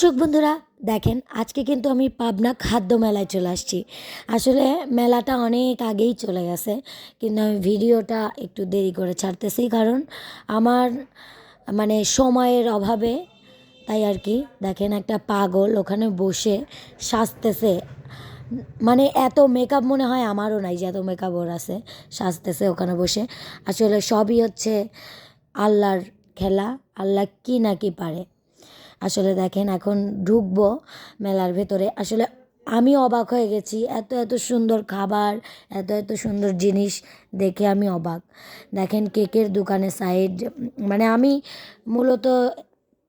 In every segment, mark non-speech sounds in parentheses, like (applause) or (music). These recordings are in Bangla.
দর্শক বন্ধুরা, দেখেন, আজকে কিন্তু আমি পাবনা খাদ্য মেলায় চলে আসছি। আসলে মেলাটা অনেক আগেই চলে গেছে, কিন্তু আমি ভিডিওটা একটু দেরি করে ছাড়তেছি কারণ আমার মানে সময়ের অভাবে তাই আর কি, দেখেন একটা পাগল ওখানে বসে সাজতেছে। মানে এত মেকআপ মনে হয় আমারও নাই যে এত মেকআপ ওর আছে, সাজতেছে ওখানে বসে। আসলে সবই হচ্ছে আল্লাহর খেলা, আল্লাহ কি না কি পারে। আসলে দেখেন এখন ঢুকবো মেলার ভেতরে। আসলে আমি অবাক হয়ে গেছি, এত এত সুন্দর খাবার, এত এত সুন্দর জিনিস দেখে আমি অবাক। দেখেন কেকের দোকানে সাইড মানে আমি মূলত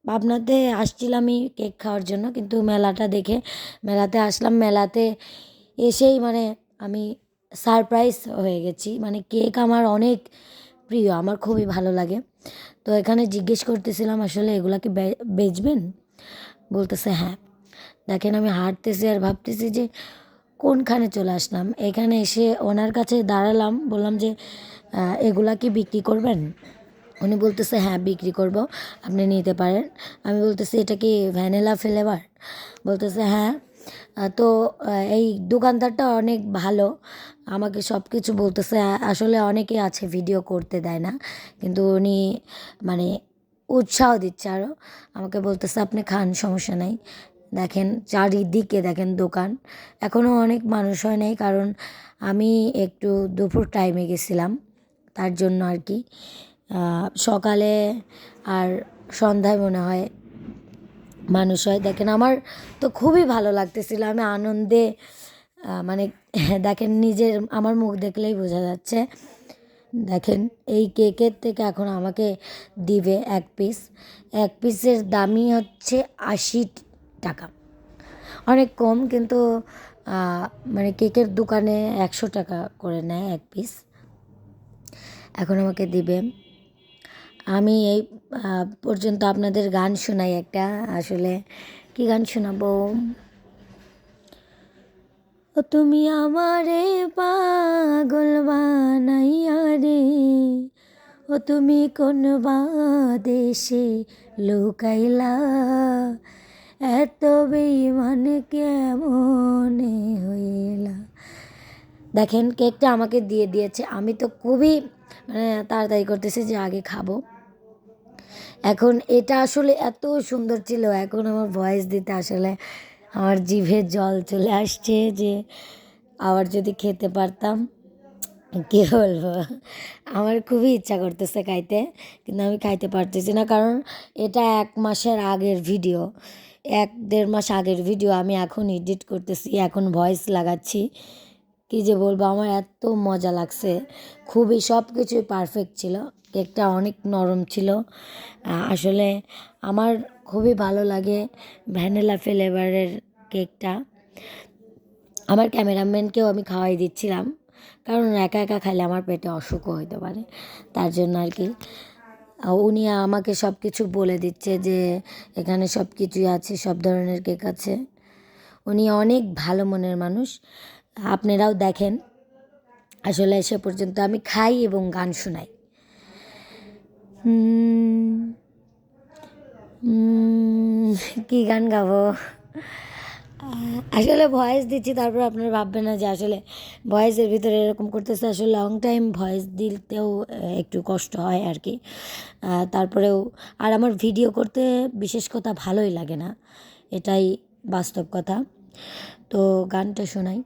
পাবনাতে আসছিলামই কেক খাওয়ার জন্য, কিন্তু মেলাটা দেখে, মেলাতে আসলাম, মেলাতে এসেই মানে আমি সারপ্রাইজ হয়ে গেছি। মানে কেক আমার অনেক প্রিয়, আমার খুবই ভালো লাগে। তো এখানে জিজ্ঞেস করতেছিলাম, আসলে এগুলা কি বেচবেন? বলতেছে হ্যাঁ। দেখেন, আমি হাঁটতেছি আর ভাবতেছি যে কোনখানে চলে আসলাম। এখানে এসে ওনার কাছে দাঁড়ালাম, বললাম যে এগুলা কি বিক্রি করবেন? উনি বলতেছে হ্যাঁ বিক্রি করব, আপনি নিতে পারেন। আমি বলতেছি, এটা কি ভ্যানিলা ফ্লেভার? বলতেছে হ্যাঁ। তো এই দোকানদারটা অনেক ভালো। আমাকে সব কিছু বলতেছে। আসলে অনেকে আছে ভিডিও করতে দেয় না, কিন্তু উনি মানে উৎসাহ দিচ্ছে আরও আমাকে বলতেছে, আপনি খান, সমস্যা নাই। দেখেন, চারিদিকে দেখেন দোকান। এখনও অনেক মানুষ হয় নাই, কারণ আমি একটু দুপুর টাইমে গেছিলাম, তার জন্য আর কি। সকালে আর সন্ধ্যায় মনে হয় মানুষ হয়। দেখেন আমার তো খুবই ভালো লাগতেছিল, আমি আনন্দে মানে (laughs) দেখেন নিজের, আমার মুখ দেখলেই বোঝা যাচ্ছে। দেখেন এই কেকের থেকে এখন আমাকে দিবে এক পিস এক পিসের দামই হচ্ছে আশি টাকা। অনেক কম কিন্তু মানে কেকের দোকানে একশো টাকা করে নেয় এক পিস এখন আমাকে দিবে আমি এই পর্যন্ত আপনাদের গান শোনাই একটা, আসলে কি গান শোনাবো? তুমি আমারে পাগল বানাইয়া রে, ও তুমি কোন দেশে লুকাইলা, এত বেইমান কেমনে হইলা? দেখেন, কেকটা আমাকে দিয়ে দিয়েছে, আমি তো খুবই মানে তাড়াতাড়ি করতেছি যে আগে খাব। এখন এটা আসলে এত সুন্দর ছিল, এখন আমার ভয়েস দিতে আসলে আমার জিভে জল চলে আসছে যে আবার যদি খেতে পারতাম, কী বলব? আমার খুবই ইচ্ছা করতেছে খাইতে, কিন্তু আমি খাইতে পারতেছি না, কারণ এটা এক মাসের আগের ভিডিও এক দেড় মাস আগের ভিডিও আমি এখন এডিট করতেছি, এখন ভয়েস লাগাচ্ছি। কী যে বলব, আমার এত মজা লাগছে। খুবই সব কিছুই পারফেক্ট ছিল। কেকটা অনেক নরম ছিল। আসলে আমার খুবই ভালো লাগে ভ্যানিলা ফ্লেভারের কেকটা। আমার ক্যামেরাম্যানকেও আমি খাওয়াই দিচ্ছিলাম। কারণ একা একা খাইলে আমার পেটে অসুখও হতে পারে। তার জন্য আর কি। উনি আমাকে সব কিছু বলে দিচ্ছে যে এখানে সব কিছুই আছে, সব ধরনের কেক আছে। উনি অনেক ভালো মনের মানুষ। আপনারাও দেখেন। আসলে সে পর্যন্ত আমি খাই এবং গান শোনাই। কি গান গাবো? আসলে ভয়েস দিচ্ছি, তারপর আপনারা ভাববেন না যে আসলে ভয়েসের ভিতরে এরকম করতেছে। আসলে লং টাইম ভয়েস দিতেও একটু কষ্ট হয় আর কি তারপরেও, আর আমার ভিডিও করতে বিশেষ কথা ভালোই লাগে না। এটাই বাস্তব কথা। তো গানটা শোনাই।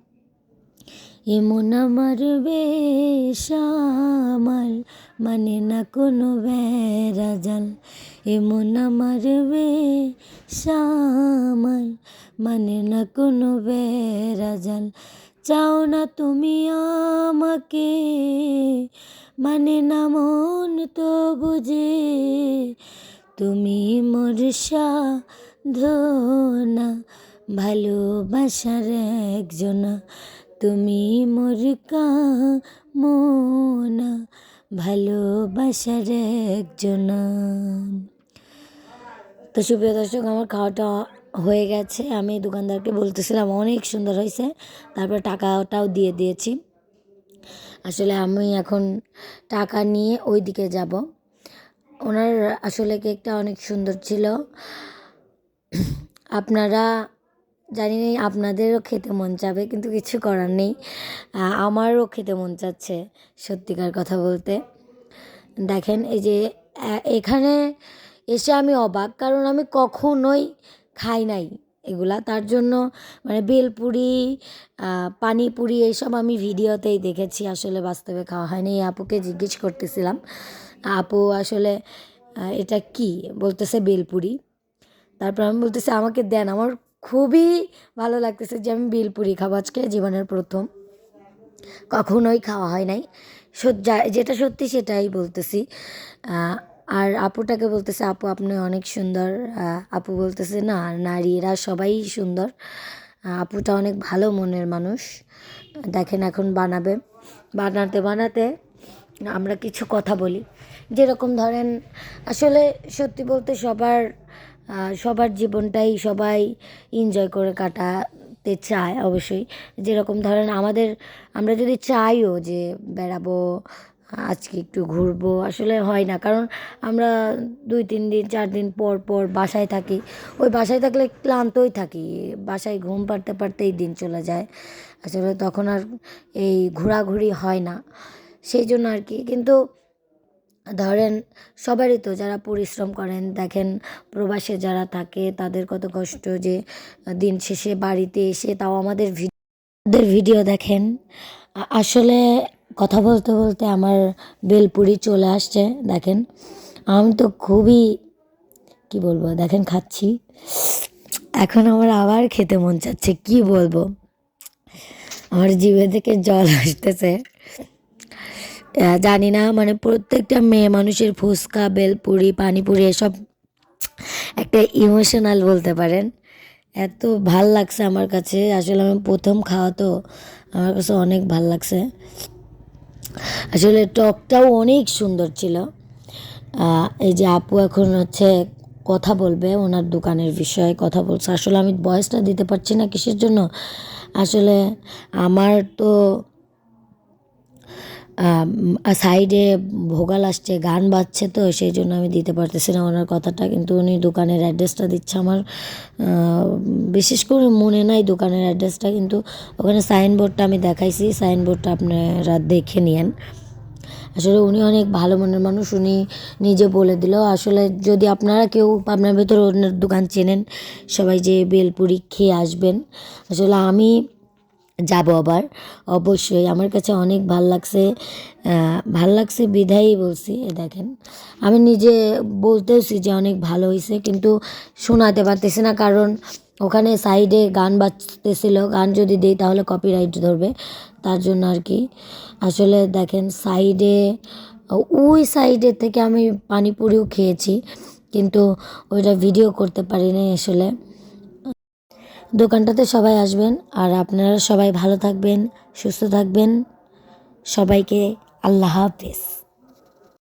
এমন আমার বেশামাল মানে না কোনো বেড়াজাল এমন আমার বেশামাল মানে না কোনো বেড়াজাল চাও না তুমি আমাকে মানে না মন তো বুঝে। তুমি মোর সাধনা, ভালোবাসার একজনা। তুমি মোর কামনা ভালোবাসার একজন। তো সুপ্রিয় দর্শক, আমার খাওয়াটা হয়ে গেছে। আমি দোকানদারকে বলতেছিলাম, অনেক সুন্দর হয়েছে। তারপর টাকাটাও দিয়ে দিয়েছি। আসলে আমি এখন টাকা নিয়ে ওই দিকে যাব। ওনার আসলে কেকটা অনেক সুন্দর ছিল। আপনারা জানি না, আপনাদেরও খেতে মন চাবে, কিন্তু কিছু করার নেই। আমারও খেতে মন চাচ্ছে, সত্যিকার কথা বলতে। দেখেন, এই যে এখানে এসে আমি অবাক, কারণ আমি কখনোই খাই নাই এগুলা। তার জন্য মানে বেলপুরি পানিপুরি এইসব আমি ভিডিওতেই দেখেছি। আসলে বাস্তবে খাওয়া হয়নি, এই আপুকে জিজ্ঞেস করতেছিলাম, আপু আসলে এটা কি? বলতেছে বেলপুরি। তারপর আমি বলতেছি, আমাকে দেন, আমার খুবই ভালো লাগতেছে যে আমি বেলপুরি খাব। আজকে জীবনের প্রথম। কখনোই খাওয়া হয় নাই। যেটা সত্যি সেটাই বলতেছি। আর আপুটাকে বলতেছে, আপু, আপনি অনেক সুন্দর। আপু বলতেছে, না, নারীরা সবাই সুন্দর। আপুটা অনেক ভালো মনের মানুষ। দেখেন এখন বানাবে। বানাতে বানাতে আমরা কিছু কথা বলি। যেরকম ধরেন, আসলে সত্যি বলতে সবার সবার জীবনটাই সবাই এনজয় করে কাটাতে চায় অবশ্যই। যেরকম ধরেন আমাদের, আমরা যদি চাইও যে বেড়াবো, আজকে একটু ঘুরবো, আসলে হয় না। কারণ আমরা দুই, তিন দিন, চার দিন পর পর বাসায় থাকি। ওই বাসায় থাকলে ক্লান্তই থাকি। বাসায় ঘুম পাড়তে পারতেই দিন চলে যায়। আসলে তখন আর এই ঘোরাঘুরি হয় না। সেই জন্য আর কি। কিন্তু ধরেন সবারই তো যারা পরিশ্রম করেন, দেখেন প্রবাসে যারা থাকে তাদের কত কষ্ট যে দিন শেষে বাড়িতে এসে তাও আমাদের ভি- আমাদের ভিডিও দেখেন। আসলে কথা বলতে বলতে আমার বেলপুরি চলে আসছে, দেখেন। আমি তো খুবই, কি বলব, দেখেন খাচ্ছি। এখন আমার আবার খেতে মন চাচ্ছে, কি বলব? আমার জিভে থেকে জল আসতেছে। জানি না মানে প্রত্যেকটা মেয়ে মানুষের ফুচকা, বেলপুরি, পানিপুরি এসব একটা ইমোশনাল বলতে পারেন। এত ভালো লাগছে আমার কাছে। আসলে আমি প্রথম খাওয়া তো আমার কাছে অনেক ভালো লাগছে। আসলে টকটাও অনেক সুন্দর ছিল। এই যে আপু এখন হচ্ছে কথা বলবে ওনার দোকানের বিষয়ে কথা বলছে। আসলে আমি বয়সটা দিতে পারছি না কিসের জন্য? আসলে আমার তো সাইডে ভোগাল আসছে, গান বাজছে তো, সেই জন্য আমি দিতে পারতেছি না ওনার কথাটা, কিন্তু উনি দোকানের অ্যাড্রেসটা দিচ্ছে আমার বিশেষ করে মনে নাই দোকানের অ্যাড্রেসটা কিন্তু ওখানে সাইনবোর্ডটা আমি দেখাইছি সাইনবোর্ডটা আপনারা দেখে নিয়েন। আসলে উনি অনেক ভালো মনের মানুষ, উনি নিজে বলে দিল, আসলে যদি আপনারা কেউ আপনার ভেতরে অন্যের দোকান চেনেন, সবাই যে বেলপুরি খেয়ে আসবেন, আসলে আমি যাব আবার। অবশ্যই, আমার কাছে অনেক ভালো লাগছে ভালো লাগছে বিধায়ই বলছি দেখেন। আমি নিজে বলতেওছি যে অনেক ভালো হয়েছে কিন্তু শোনাতে পারতেছি না, কারণ ওখানে সাইডে গান বাজতেছিল, গান যদি দিই তাহলে কপিরাইট ধরবে, তার জন্য আর কি। আসলে দেখেন সাইডে ওই সাইডের থেকে আমি পানিপুরিও খেয়েছি, কিন্তু ওইটা ভিডিও করতে পারিনি আসলে। দোকানটাতে সবাই আসবেন আর আপনারা সবাই ভালো থাকবেন সুস্থ থাকবেন। সবাইকে আল্লাহ হাফেজ।